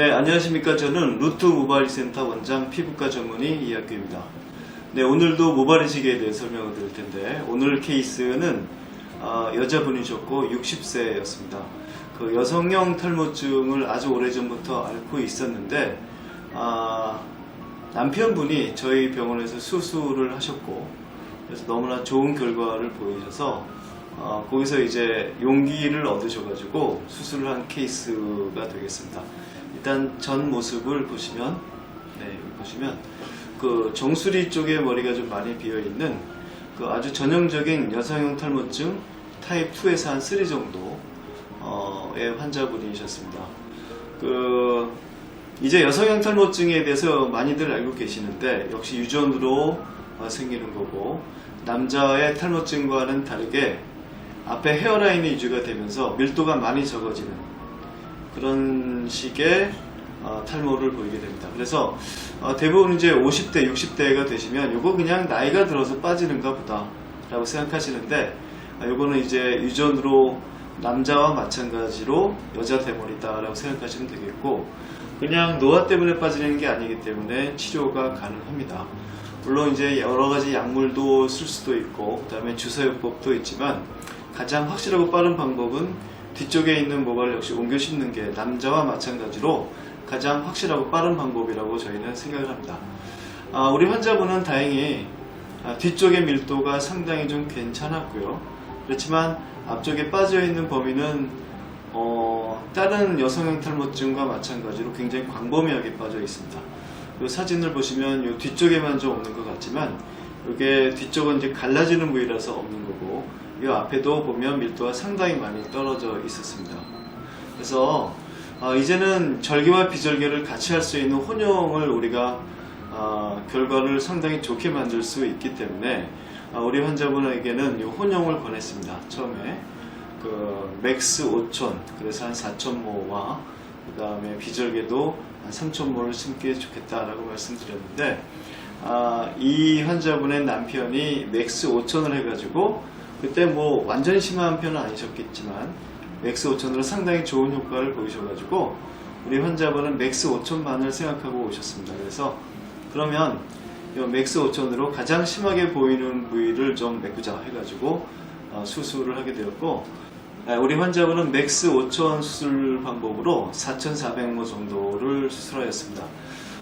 네, 안녕하십니까. 저는 루트 모바일 센터 원장 피부과 전문의 이학규입니다. 네, 오늘도 모발 이식에 대해 설명을 드릴 텐데, 오늘 케이스는 아, 여자분이셨고 60세였습니다. 그 여성형 탈모증을 아주 오래전부터 앓고 있었는데, 아, 남편분이 저희 병원에서 수술을 하셨고, 그래서 너무나 좋은 결과를 보이셔서, 어, 거기서 이제 용기를 얻으셔가지고 수술을 한 케이스가 되겠습니다. 일단 전 모습을 보시면, 네, 보시면 그 정수리 쪽에 머리가 좀 많이 비어 있는 그 아주 전형적인 여성형 탈모증 타입 2에서 한 3 정도의 환자분이셨습니다. 그 이제 여성형 탈모증에 대해서 많이들 알고 계시는데 역시 유전으로 어, 생기는 거고 남자의 탈모증과는 다르게 앞에 헤어라인이 유지가 되면서 밀도가 많이 적어지는 그런 식의 어, 탈모를 보이게 됩니다. 그래서 어, 대부분 이제 50대, 60대가 되시면 이거 그냥 나이가 들어서 빠지는가 보다 라고 생각하시는데 아, 요거는 이제 유전으로 남자와 마찬가지로 여자 대머리다 라고 생각하시면 되겠고 그냥 노화 때문에 빠지는 게 아니기 때문에 치료가 가능합니다. 물론 이제 여러 가지 약물도 쓸 수도 있고 그다음에 주사요법도 있지만 가장 확실하고 빠른 방법은 뒤쪽에 있는 모발을 역시 옮겨 심는 게 남자와 마찬가지로 가장 확실하고 빠른 방법이라고 저희는 생각을 합니다. 아, 우리 환자분은 다행히 아, 뒤쪽의 밀도가 상당히 좀 괜찮았고요. 그렇지만 앞쪽에 빠져 있는 범위는 어, 다른 여성형 탈모증과 마찬가지로 굉장히 광범위하게 빠져 있습니다. 이 사진을 보시면 이 뒤쪽에만 좀 없는 것 같지만 이게 뒤쪽은 이제 갈라지는 부위라서 없는 거고 이 앞에도 보면 밀도가 상당히 많이 떨어져 있었습니다. 그래서 어, 이제는 절개와 비절개를 같이 할 수 있는 혼용을 우리가 어, 결과를 상당히 좋게 만들 수 있기 때문에 어, 우리 환자분에게는 이 혼용을 권했습니다. 처음에 그 맥스 5천 그래서 한 4,000모와 그 다음에 비절개도 한 3,000모를 심게 좋겠다라고 말씀드렸는데 아, 이 환자분의 남편이 맥스 5천을 해가지고 그때 뭐 완전히 심한 편은 아니셨겠지만 맥스 5천으로 상당히 좋은 효과를 보이셔가지고 우리 환자분은 맥스 5천만을 생각하고 오셨습니다. 그래서 그러면 이 맥스 5천으로 가장 심하게 보이는 부위를 좀 메꾸자 해가지고 어, 수술을 하게 되었고 아, 우리 환자분은 맥스 5천 수술 방법으로 4,400모 정도를 수술하였습니다.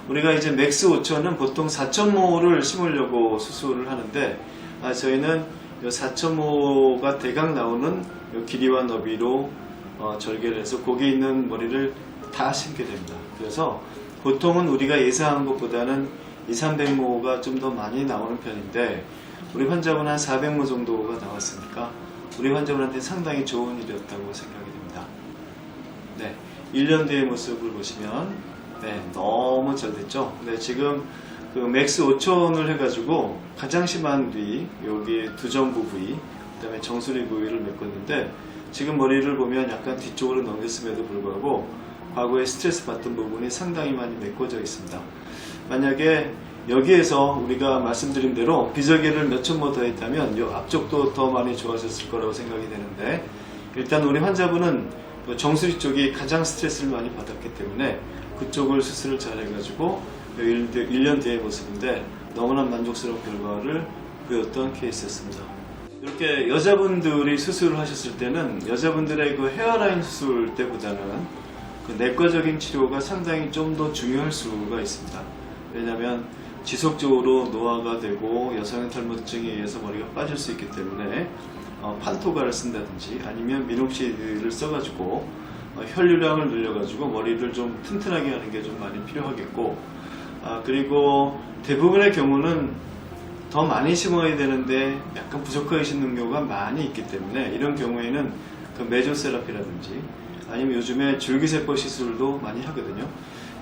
우리가 이제 맥스 5천은 보통 4,000모를 심으려고 수술을 하는데 아, 저희는 4,000모가 대강 나오는 요 길이와 너비로 어, 절개를 해서 거기 있는 머리를 다 심게 됩니다. 그래서 보통은 우리가 예상한 것보다는 2, 300모가 좀 더 많이 나오는 편인데 우리 환자분 한 400모 정도가 나왔으니까 우리 환자분한테 상당히 좋은 일이었다고 생각이 됩니다. 네, 1년 뒤의 모습을 보시면 네, 너무 잘 됐죠. 네, 지금 그 맥스 5천을 해가지고 가장 심한 부위, 여기 두정부 부위, 그다음에 정수리 부위를 메꿨는데 지금 머리를 보면 약간 뒤쪽으로 넘겼음에도 불구하고 과거에 스트레스 받던 부분이 상당히 많이 메꿔져 있습니다. 만약에 여기에서 우리가 말씀드린 대로 비절개를 몇천모더 했다면 이 앞쪽도 더 많이 좋아졌을 거라고 생각이 되는데 일단 우리 환자분은 그 정수리 쪽이 가장 스트레스를 많이 받았기 때문에 그쪽을 수술을 잘 해가지고 1년 뒤의 모습인데 너무나 만족스러운 결과를 보였던 케이스였습니다. 이렇게 여자분들이 수술을 하셨을 때는 여자분들의 그 헤어라인 수술 때보다는 그 내과적인 치료가 상당히 좀 더 중요할 수가 있습니다. 왜냐하면 지속적으로 노화가 되고 여성의 탈모증에 의해서 머리가 빠질 수 있기 때문에 어, 판토가를 쓴다든지 아니면 미녹시드를 써가지고 어, 혈류량을 늘려가지고 머리를 좀 튼튼하게 하는 게 좀 많이 필요하겠고 아, 그리고 대부분의 경우는 더 많이 심어야 되는데 약간 심는 경우가 많이 있기 때문에 이런 경우에는 그 메조세라피라든지 아니면 요즘에 줄기세포 시술도 많이 하거든요.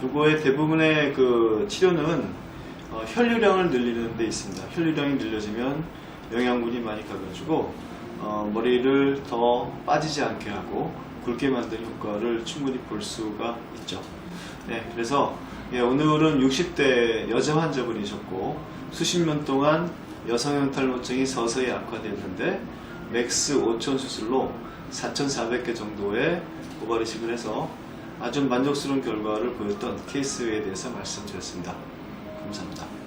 요거의 대부분의 그 치료는 어, 혈류량을 늘리는 데 있습니다. 혈류량이 늘려지면 영양분이 많이 가가지고 어, 머리를 더 빠지지 않게 하고 굵게 만드는 효과를 충분히 볼 수가 있죠. 네, 그래서 예, 오늘은 60대 여자 환자분이셨고 수십 년 동안 여성형 탈모증이 서서히 악화됐는데 맥스 5천 수술로 4,400개 정도의 모발 이식을 해서 아주 만족스러운 결과를 보였던 케이스에 대해서 말씀드렸습니다. 감사합니다.